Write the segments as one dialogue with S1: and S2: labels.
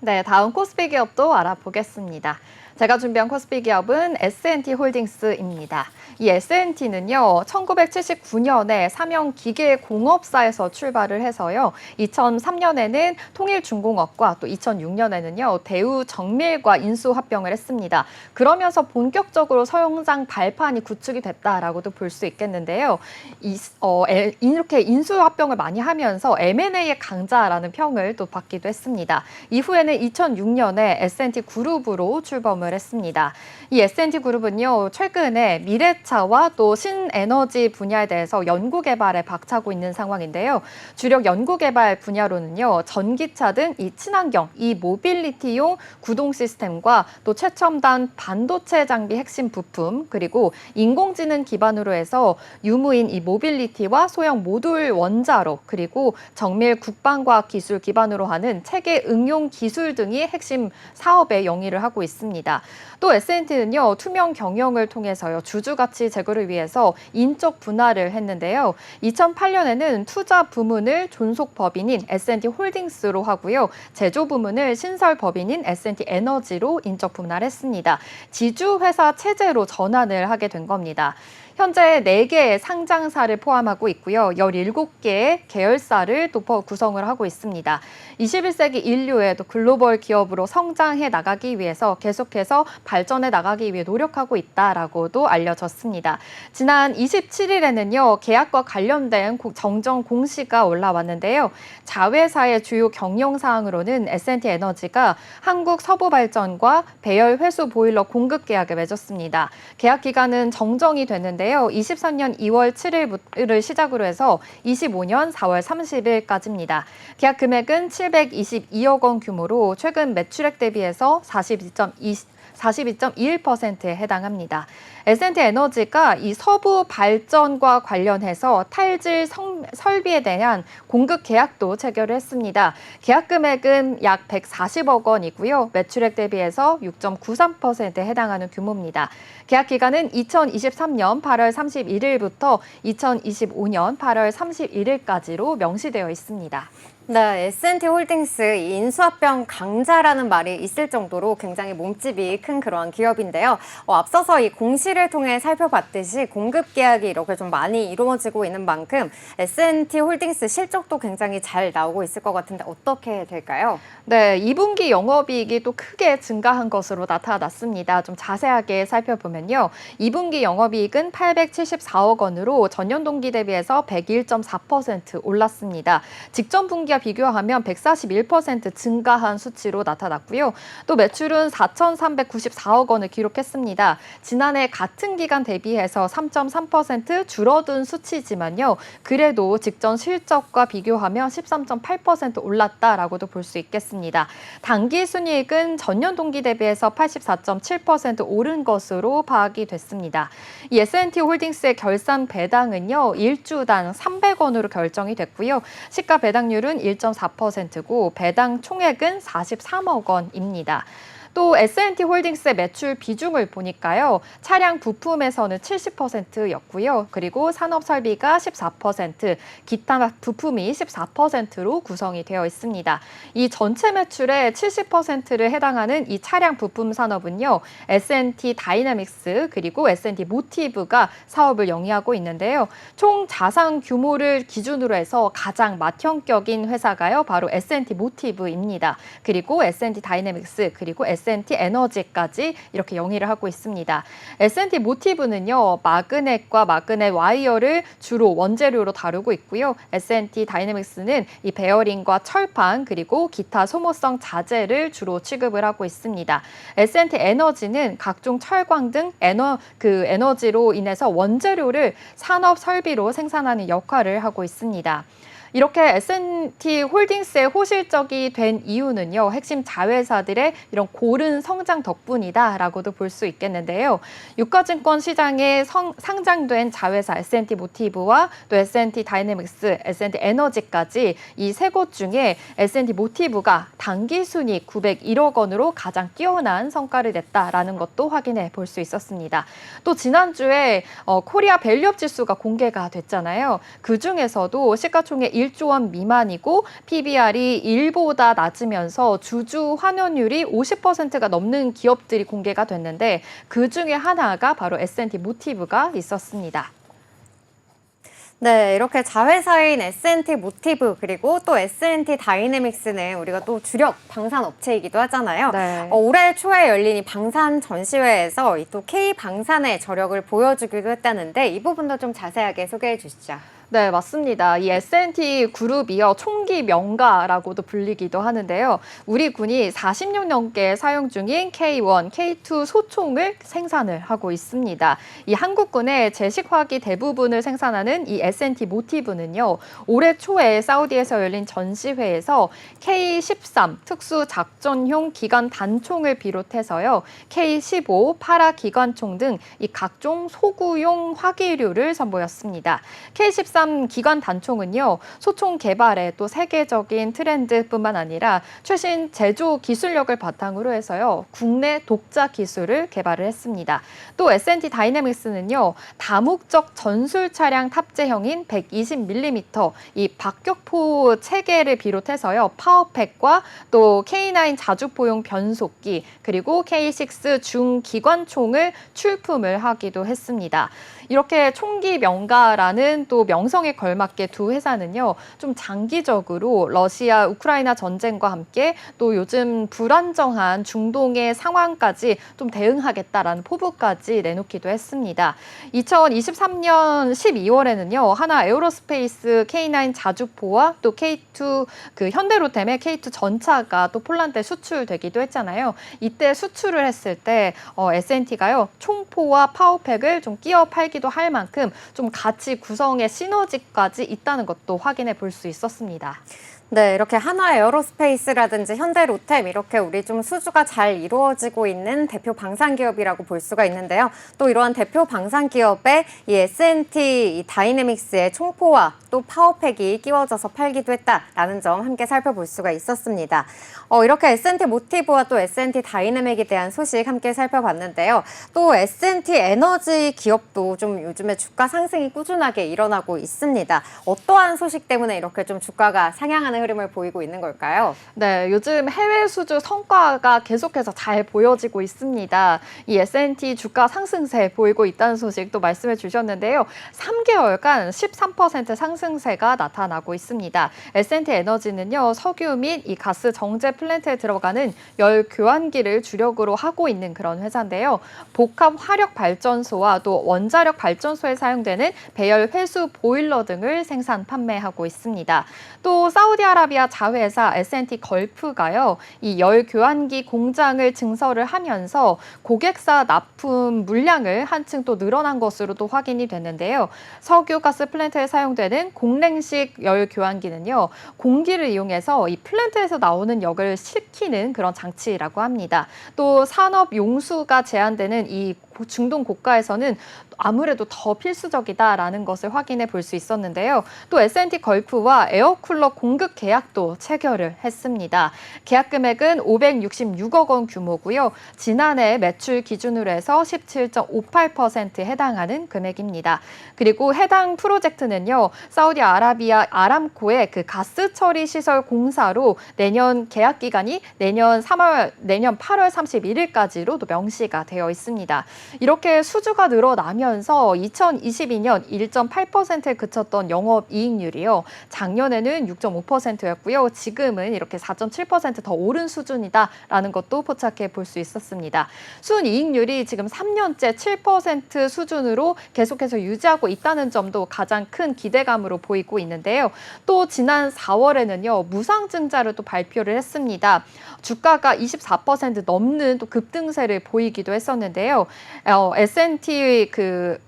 S1: 네, 다음 코스피 기업도 알아보겠습니다. 제가 준비한 코스피 기업은 S&T 홀딩스입니다. 이 S&T는요, 1979년에 삼형 기계 공업사에서 출발을 해서요, 2003년에는 통일중공업과 또 2006년에는요, 대우 정밀과 인수 합병을 했습니다. 그러면서 본격적으로 성장 발판이 구축이 됐다라고도 볼 수 있겠는데요. 이, 어, 에- 이렇게 인수 합병을 많이 하면서 M&A의 강자라는 평을 또 받기도 했습니다. 이후에는 2006년에 S&T 그룹으로 출범을 했습니다. 이 S&T 그룹은요, 최근에 미래차와 또 신에너지 분야에 대해서 연구 개발에 박차고 있는 상황인데요. 주력 연구 개발 분야로는요, 전기차 등 이 친환경, 이 모빌리티용 구동 시스템과 또 최첨단 반도체 장비 핵심 부품, 그리고 인공지능 기반으로 해서 유무인 이 모빌리티와 소형 모듈 원자로, 그리고 정밀 국방과학 기술 기반으로 하는 체계 응용 기술 등이 핵심 사업에 영위를 하고 있습니다. 또 S&T는요 투명 경영을 통해서요 주주 가치 제고를 위해서 인적 분할을 했는데요. 2008년에는 투자 부문을 존속 법인인 S&T 홀딩스로 하고요 제조 부문을 신설 법인인 S&T 에너지로 인적 분할했습니다. 지주 회사 체제로 전환을 하게 된 겁니다. 현재 4개의 상장사를 포함하고 있고요. 17개의 계열사를 또 포- 구성을 하고 있습니다. 21세기 인류의 또 글로벌 기업으로 성장해 나가기 위해서 계속해서 발전해 나가기 위해 노력하고 있다라고도 알려졌습니다. 지난 27일에는요. 계약과 관련된 고- 정정 공시가 올라왔는데요. 자회사의 주요 경영 사항으로는 S&T 에너지가 한국 서부 발전과 배열 회수 보일러 공급 계약을 맺었습니다. 계약 기간은 정정이 됐는데 요. 23년 2월 7일을 시작으로 해서 25년 4월 30일까지입니다. 계약 금액은 722억 원 규모로 최근 매출액 대비해서 42.2 42.21%에 해당합니다. S&T 에너지가 이 서부 발전과 관련해서 탈질 성- 설비에 대한 공급 계약도 체결을 했습니다. 계약 금액은 약 140억 원이고요. 매출액 대비해서 6.93%에 해당하는 규모입니다. 계약 기간은 2023년 8월 31일부터 2025년 8월 31일까지로 명시되어 있습니다.
S2: 네, S&T 홀딩스 이 인수합병 강자라는 말이 있을 정도로 굉장히 몸집이 큰 그러한 기업인데요. 어, 앞서서 이 공시를 통해 살펴봤듯이 공급 계약이 이렇게 좀 많이 이루어지고 있는 만큼 S&T 홀딩스 실적도 굉장히 잘 나오고 있을 것 같은데 어떻게 될까요?
S1: 네, 2분기 영업이익이 또 크게 증가한 것으로 나타났습니다. 좀 자세하게 살펴보면요. 2분기 영업이익은 874억 원으로 전년 동기 대비해서 101.4% 올랐습니다. 직전 분기와 비교하면 141% 증가한 수치로 나타났고요. 또 매출은 4,394억 원을 기록했습니다. 지난해 같은 기간 대비해서 3.3% 줄어든 수치지만요. 그래도 직전 실적과 비교하면 13.8% 올랐다라고도 볼 수 있겠습니다. 단기 순이익은 전년 동기 대비해서 84.7% 오른 것으로 파악이 됐습니다. 이 S&T 홀딩스의 결산 배당은요. 1주당 300원으로 결정이 됐고요. 시가 배당률은 1.4%고 배당 총액은 43억 원입니다. 또 S&T 홀딩스의 매출 비중을 보니까요. 차량 부품에서는 70%였고요. 그리고 산업 설비가 14%, 기타 부품이 14%로 구성이 되어 있습니다. 이 전체 매출의 70%를 해당하는 이 차량 부품 산업은요. S&T 다이나믹스 그리고 S&T 모티브가 사업을 영위하고 있는데요. 총 자산 규모를 기준으로 해서 가장 맏형격인 회사가요. 바로 S&T 모티브입니다. 그리고 S&T 다이내믹스 그리고 S&T 에너지까지 이렇게 영위를 하고 있습니다. S&T 모티브는요. 마그넷과 마그넷 와이어를 주로 원재료로 다루고 있고요. S&T 다이내믹스는 이 베어링과 철판 그리고 기타 소모성 자재를 주로 취급을 하고 있습니다. S&T 에너지는 각종 철광 등 에너 그 에너지로 인해서 원재료를 산업 설비로 생산하는 역할을 하고 있습니다. 이렇게 S&T 홀딩스의 호실적이 된 이유는요, 핵심 자회사들의 이런 고른 성장 덕분이다라고도 볼 수 있겠는데요. 유가증권 시장에 성- 상장된 자회사 S&T 모티브와 또 S&T 다이내믹스, S&T 에너지까지 이 세 곳 중에 S&T 모티브가 단기 순이익 901억 원으로 가장 뛰어난 성과를 냈다라는 것도 확인해 볼 수 있었습니다. 또 지난주에 어, 코리아 밸류업 지수가 공개가 됐잖아요. 그 중에서도 시가총액 1조 원 미만이고 PBR이 1보다 낮으면서 주주 환원율이 50%가 넘는 기업들이 공개가 됐는데 그 중에 하나가 바로 S&T 모티브가 있었습니다.
S2: 네, 이렇게 자회사인 S&T 모티브 그리고 또 S&T 다이내믹스는 우리가 또 주력 방산 업체이기도 하잖아요.
S1: 네.
S2: 어, 올해 초에 열린 이 방산 전시회에서 이 또 K 방산의 저력을 보여주기도 했다는데 이 부분도 좀 자세하게 소개해 주시죠.
S1: 네, 맞습니다. 이 S&T 그룹이요, 총기 명가라고도 불리기도 하는데요. 우리 군이 40년 넘게 사용 중인 K1, K2 소총을 생산을 하고 있습니다. 이 한국군의 제식화기 대부분을 생산하는 이 S&T 모티브는요, 올해 초에 사우디에서 열린 전시회에서 K13 특수 작전용 기관 단총을 비롯해서요, K15 파라 기관총 등 이 각종 소구용 화기류를 선보였습니다. K13 기관 단총은요, 소총 개발에 또 세계적인 트렌드뿐만 아니라 최신 제조 기술력을 바탕으로 해서요, 국내 독자 기술을 개발을 했습니다. 또 S&T 다이내믹스는요, 다목적 전술 차량 탑재형인 120mm 이 박격포 체계를 비롯해서요, 파워팩과 또 K9 자주포용 변속기 그리고 K6 중기관총을 출품을 하기도 했습니다. 이렇게 총기 명가라는 또 명성에 걸맞게 두 회사는요, 좀 장기적으로 러시아 우크라이나 전쟁과 함께 또 요즘 불안정한 중동의 상황까지 좀 대응하겠다라는 포부까지 내놓기도 했습니다. 2023년 12월에는요, 하나 에어로스페이스 K9 자주포와 또 K2 그 현대로템의 K2 전차가 또 폴란드에 수출되기도 했잖아요. 이때 수출을 했을 때 어, S&T가요 총포와 파워팩을 좀 끼어 팔기 도 할 만큼 좀 가치 구성의 시너지까지 있다는 것도 확인해 볼 수 있었습니다.
S2: 네, 이렇게 하나 에어로스페이스라든지 현대 로템 이렇게 우리 좀 수주가 잘 이루어지고 있는 대표 방산 기업이라고 볼 수가 있는데요. 또 이러한 대표 방산 기업에 이 S&T 이 다이내믹스의 총포와 또 파워팩이 끼워져서 팔기도 했다라는 점 함께 살펴볼 수가 있었습니다. 어, 이렇게 S&T 모티브와 또 S&T 다이내믹에 대한 소식 함께 살펴봤는데요. 또 S&T 에너지 기업도 좀 요즘에 주가 상승이 꾸준하게 일어나고 있습니다. 어떠한 소식 때문에 이렇게 좀 주가가 상향하는 흐름을 보이고 있는 걸까요?
S1: 네, 요즘 해외 수주 성과가 계속해서 잘 보여지고 있습니다. 이 S&T 주가 상승세 보이고 있다는 소식도 말씀해 주셨는데요. 3개월간 13% 상승세가 나타나고 있습니다. S&T 에너지는요, 석유 및 이 가스 정제 플랜트에 들어가는 열 교환기를 주력으로 하고 있는 그런 회사인데요. 복합 화력 발전소와 또 원자력 발전소에 사용되는 배열 회수 보일러 등을 생산 판매하고 있습니다. 또 사우디 아라비아 자회사 S&T 걸프가요. 이 열 교환기 공장을 증설을 하면서 고객사 납품 물량을 한층 또 늘어난 것으로도 확인이 됐는데요. 석유 가스 플랜트에 사용되는 공랭식 열 교환기는요. 공기를 이용해서 이 플랜트에서 나오는 역을 식히는 그런 장치라고 합니다. 또 산업 용수가 제한되는 이 고- 중동 고가에서는 아무래도 더 필수적이다라는 것을 확인해 볼 수 있었는데요. 또 S&T 걸프와 에어쿨러 공급 계약도 체결을 했습니다. 계약 금액은 566억 원 규모고요. 지난해 매출 기준으로 해서 17.58%에 해당하는 금액입니다. 그리고 해당 프로젝트는요. 사우디아라비아 아람코의 그 가스 처리 시설 공사로 내년 계약 기간이 내년 3월 내년 8월 31일까지로 도 명시가 되어 있습니다. 이렇게 수주가 늘어나면서 2022년 1.8%에 그쳤던 영업 이익률이요. 작년에는 6.5%였고요. 지금은 이렇게 4.7%더 오른 수준이다라는 것도 포착해 볼 수 있었습니다. 순이익률이 지금 3년째 7% 수준으로 계속해서 유지하고 있다는 점도 가장 큰 기대감으로 보이고 있는데요. 또 지난 4월에는요. 무상증자를 또 발표를 했습니다. 주가가 24% 넘는 또 급등세를 보이기도 했었는데요. 어, S&T 그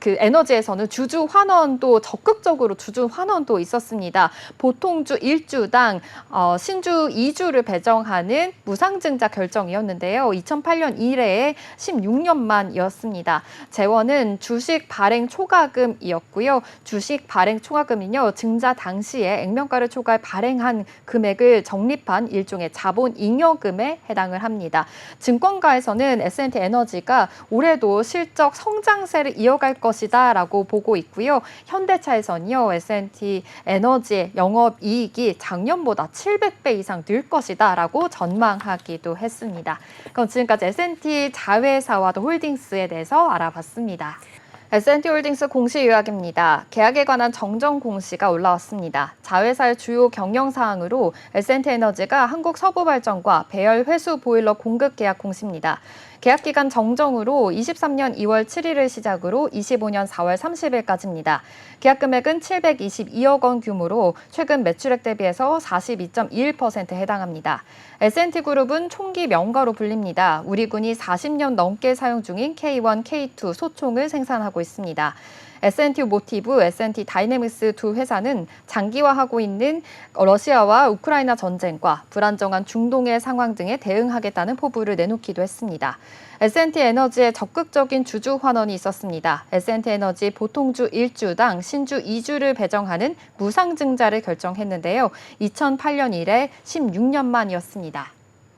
S1: 그 에너지에서는 주주 환원도 적극적으로 주주 환원도 있었습니다. 보통주 1주당 어, 신주 2주를 배정하는 무상증자 결정이었는데요. 2008년 이래에 16년 만이었습니다. 재원은 주식 발행 초과금이었고요. 주식 발행 초과금은요. 증자 당시에 액면가를 초과해 발행한 금액을 적립한 일종의 자본 잉여금에 해당을 합니다. 증권가에서는 S&T 에너지가 올해도 실적 성장세를 이어갈 것이다라고 보고 있고요. 현대차에서는요, S&T 에너지의 영업 이익이 작년보다 700배 이상 늘 것이다라고 전망하기도 했습니다. 그럼 지금까지 S&T 자회사와 또 홀딩스에 대해서 알아봤습니다. S&T 홀딩스 공시 요약입니다. 계약에 관한 정정 공시가 올라왔습니다. 자회사의 주요 경영 사항으로 S&T 에너지가 한국 서부 발전과 배열 회수 보일러 공급 계약 공시입니다. 계약 기간 정정으로 23년 2월 7일을 시작으로 25년 4월 30일까지입니다. 계약 금액은 722억 원 규모로 최근 매출액 대비해서 42.21% 해당합니다. S&T 그룹은 총기 명가로 불립니다. 우리 군이 40년 넘게 사용 중인 K1, K2 소총을 생산하고 있습니다. S&T 모티브, S&T 다이내믹스 두 회사는 장기화하고 있는 러시아와 우크라이나 전쟁과 불안정한 중동의 상황 등에 대응하겠다는 포부를 내놓기도 했습니다. S&T 에너지의 적극적인 주주 환원이 있었습니다. S&T 에너지 보통주 1주당 신주 2주를 배정하는 무상증자를 결정했는데요. 2008년 이래 16년 만이었습니다.